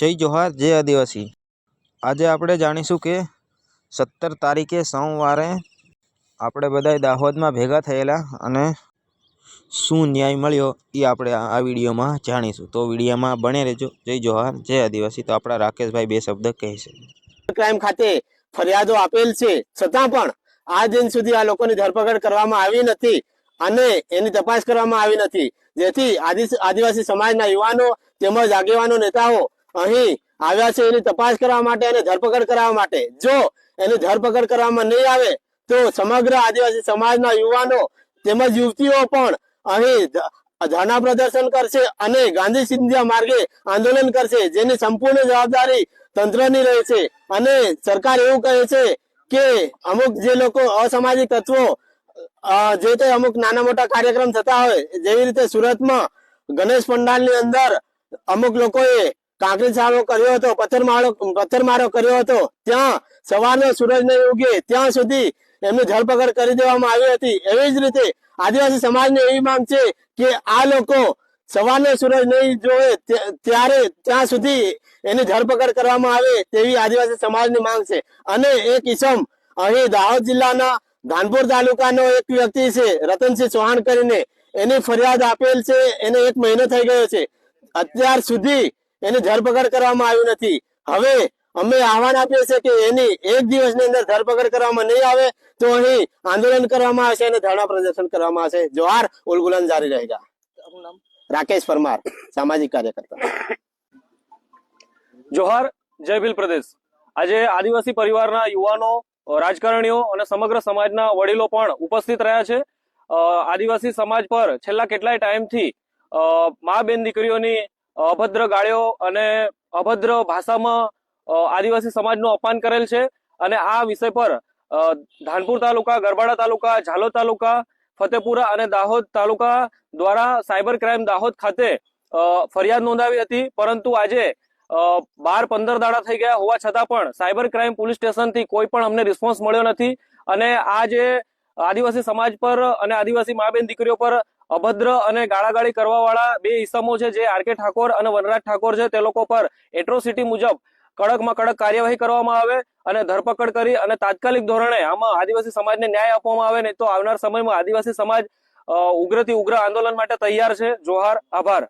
જય જોહાર, જય આદિવાસી. આજે આપણે જાણીશું કે સત્તર તારીખે સોમવારે આપણે બધાય દાહોદમાં ભેગા થયેલા અને શું ન્યાય મળ્યો એ આપણે આ વિડીયોમાં જાણીશું. તો વિડીયોમાં બને રહેજો. જય જોહાર, જય આદિવાસી. તો આપણા રાકેશભાઈ બે શબ્દ કહેશે. ક્રાઇમ ખાતે ફરિયાદો આપેલ છે. છતાં પણ આ દિન સુધી આ લોકોની ધરપકડ કરવામાં આવી નથી અને એની તપાસ કરવામાં આવી નથી. જેથી આદિ- આદિવાસી સમાજના યુવાનો તેમજ આગેવાનો, નેતાઓ અહીં આવ્યા છે એની તપાસ કરવા માટે અને ધરપકડ કરવા માટે. જો એની ધરપકડ કરવામાં નહીં આવે, તો સમગ્ર આદિવાસી સમાજના યુવાનો તેમજ યુવતીઓ પણ અહીં ધરણા પ્રદર્શન કરશે અને ગાંધી સિંધિયા માર્ગે આંદોલન કરશે, જેની સંપૂર્ણ જવાબદારી તંત્રની રહે છે. અને સરકાર એવું કહે છે કે અમુક જે લોકો અસામાજિક તત્વો જે તે અમુક નાના મોટા કાર્યક્રમ થતા હોય, જેવી રીતે સુરતમાં ગણેશ પંડાલની અંદર અમુક લોકોએ કાંકરી સારો કર્યો હતો પથ્થરમાળો પથ્થરમારો કર્યો હતો. ત્યાં સવારનો સૂરજ નહીં ઉગે, ત્યાં સુધી એમની ધરપકડ કરી દેવામાં આવી હતી. એવી જ રીતે આદિવાસી સમાજની એવી માંગ છે કે આ લોકો સવારનો સૂરજ નહીં જોવે ત્યારે ત્યાં સુધી એની ધરપકડ કરવામાં આવે તેવી આદિવાસી સમાજની માંગ છે. અને એક કિસમ અહીં દાહોદ જિલ્લાના ધાનપુર તાલુકાનો એક વ્યક્તિ છે, રતનસિંહ ચૌહાણ કરીને. એની ફરિયાદ આપેલ છે, એને એક મહિનો થઈ ગયો છે. અત્યાર સુધી એની ધરપકડ કરવામાં આવી નથી. હવે અમે આહવાન આપીએ છીએ કે એની એક દિવસની અંદર ધરપકડ કરવામાં નહીં આવે તો અહીં આંદોલન કરવામાં આવશે અને ધરણા પ્રદર્શન કરવામાં આવશે. જોહાર ઉલગુલન જારી રહેગા. રાકેશ પરમાર સામાજિક કાર્યકર્તા. જોહાર જય ભીલ પ્રદેશ. આજે આદિવાસી પરિવારના યુવાનો રાજકારણીઓ અને સમગ્ર સમાજના વડીલો પણ ઉપસ્થિત રહ્યા છે. અ, આદિવાસી સમાજ પર છેલ્લા કેટલાય ટાઈમથી અ, મા બેન દીકરીઓની અભદ્ર ગાળ્યો અને અભદ્ર ભાષામાં આદિવાસી સમાજનું અપમાન કરેલ છે. અને આ વિષય પર ધાનપુર તાલુકા, ગરબાડા તાલુકા, ઝાલોદ તાલુકા, ફતેપુરા અને દાહોદ તાલુકા દ્વારા સાયબર ક્રાઇમ દાહોદ ખાતે ફરિયાદ નોંધાવી હતી. પરંતુ આજે બાર પંદર દાડા થઈ ગયા હોવા છતાં પણ સાયબર ક્રાઇમ પોલીસ સ્ટેશનથી કોઈ પણ અમને રિસ્પોન્સ મળ્યો નથી. અને આ જે આદિવાસી સમાજ પર અને આદિવાસી મા બેન દીકરીઓ પર અભદ્ર અને ગાળાગાળી કરવા વાળા બે ઈસમો છે, જે આર કે ઠાકોર અને વનરાજ ઠાકોર છે. તે લોકો પર એટ્રોસિટી મુજબ કડકમાં કડક કાર્યવાહી કરવામાં આવે અને ધરપકડ કરી અને તાત્કાલિક ધોરણે આમાં આદિવાસી સમાજને ન્યાય આપવામાં આવે, નહીં તો આવનાર સમયમાં આદિવાસી સમાજ ઉગ્રથી ઉગ્ર આંદોલન માટે તૈયાર છે. જોહાર, આભાર.